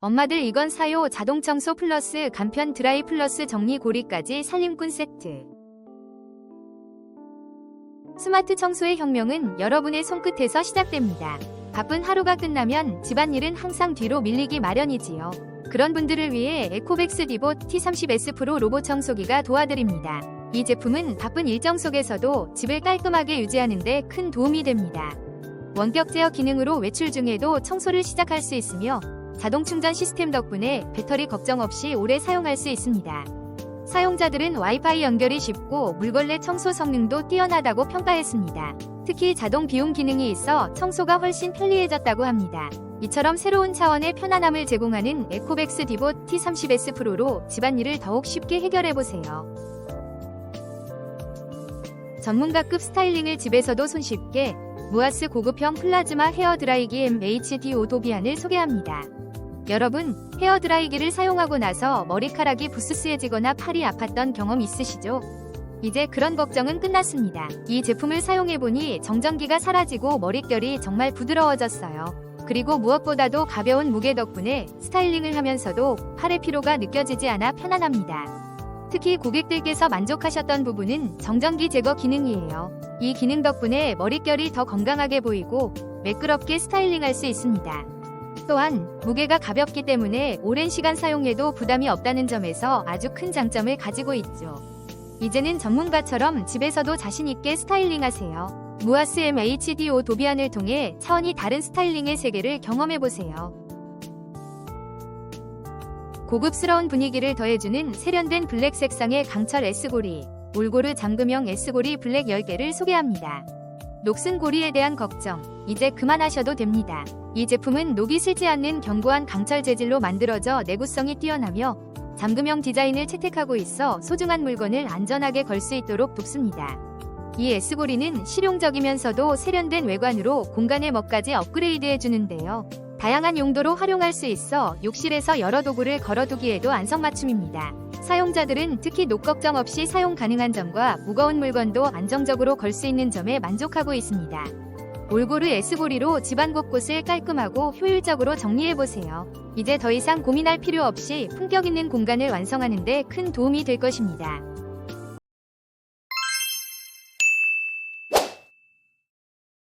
엄마들 이건 사요 자동 청소 플러스 간편 드라이 플러스 정리 고리까지 살림꾼 세트. 스마트 청소의 혁명은 여러분의 손끝에서 시작됩니다. 바쁜 하루가 끝나면 집안일은 항상 뒤로 밀리기 마련이지요. 그런 분들을 위해 에코백스 디보 T30S 프로 로봇 청소기가 도와드립니다. 이 제품은 바쁜 일정 속에서도 집을 깔끔하게 유지하는 데 큰 도움이 됩니다. 원격 제어 기능으로 외출 중에도 청소를 시작할 수 있으며 자동 충전 시스템 덕분에 배터리 걱정 없이 오래 사용할 수 있습니다. 사용자들은 와이파이 연결이 쉽고 물걸레 청소 성능도 뛰어나다고 평가했습니다. 특히 자동 비움 기능이 있어 청소가 훨씬 편리해졌다고 합니다. 이처럼 새로운 차원의 편안함을 제공하는 에코백스 디보 T30S 프로로 집안일을 더욱 쉽게 해결해보세요. 전문가급 스타일링을 집에서도 손쉽게 무아스 고급형 플라즈마 헤어 드라이기 MHD5 도비안을 소개합니다. 여러분, 헤어드라이기를 사용하고 나서 머리카락이 부스스해지거나 팔이 아팠던 경험 있으시죠? 이제 그런 걱정은 끝났습니다. 이 제품을 사용해보니 정전기가 사라지고 머릿결이 정말 부드러워졌어요. 그리고 무엇보다도 가벼운 무게 덕분에 스타일링을 하면서도 팔의 피로가 느껴지지 않아 편안합니다. 특히 고객들께서 만족하셨던 부분은 정전기 제거 기능이에요. 이 기능 덕분에 머릿결이 더 건강하게 보이고 매끄럽게 스타일링할 수 있습니다. 또한 무게가 가볍기 때문에 오랜 시간 사용해도 부담이 없다는 점에서 아주 큰 장점을 가지고 있죠. 이제는 전문가처럼 집에서도 자신있게 스타일링하세요. 무아스 MHD5 도비안을 통해 차원이 다른 스타일링의 세계를 경험해보세요. 고급스러운 분위기를 더해주는 세련된 블랙 색상의 강철 S고리, 올고르 잠금형 S고리 블랙 10개를 소개합니다. 녹슨 고리에 대한 걱정, 이제 그만하셔도 됩니다. 이 제품은 녹이 슬지 않는 견고한 강철 재질로 만들어져 내구성이 뛰어나며 잠금형 디자인을 채택하고 있어 소중한 물건을 안전하게 걸 수 있도록 돕습니다. 이 S고리는 실용적이면서도 세련된 외관으로 공간의 멋까지 업그레이드해 주는데요. 다양한 용도로 활용할 수 있어 욕실에서 여러 도구를 걸어두기에도 안성맞춤입니다. 사용자들은 특히 녹 걱정 없이 사용 가능한 점과 무거운 물건도 안정적으로 걸 수 있는 점에 만족하고 있습니다. 올고르 S고리로 집안 곳곳을 깔끔하고 효율적으로 정리해보세요. 이제 더 이상 고민할 필요 없이 품격 있는 공간을 완성하는 데 큰 도움이 될 것입니다.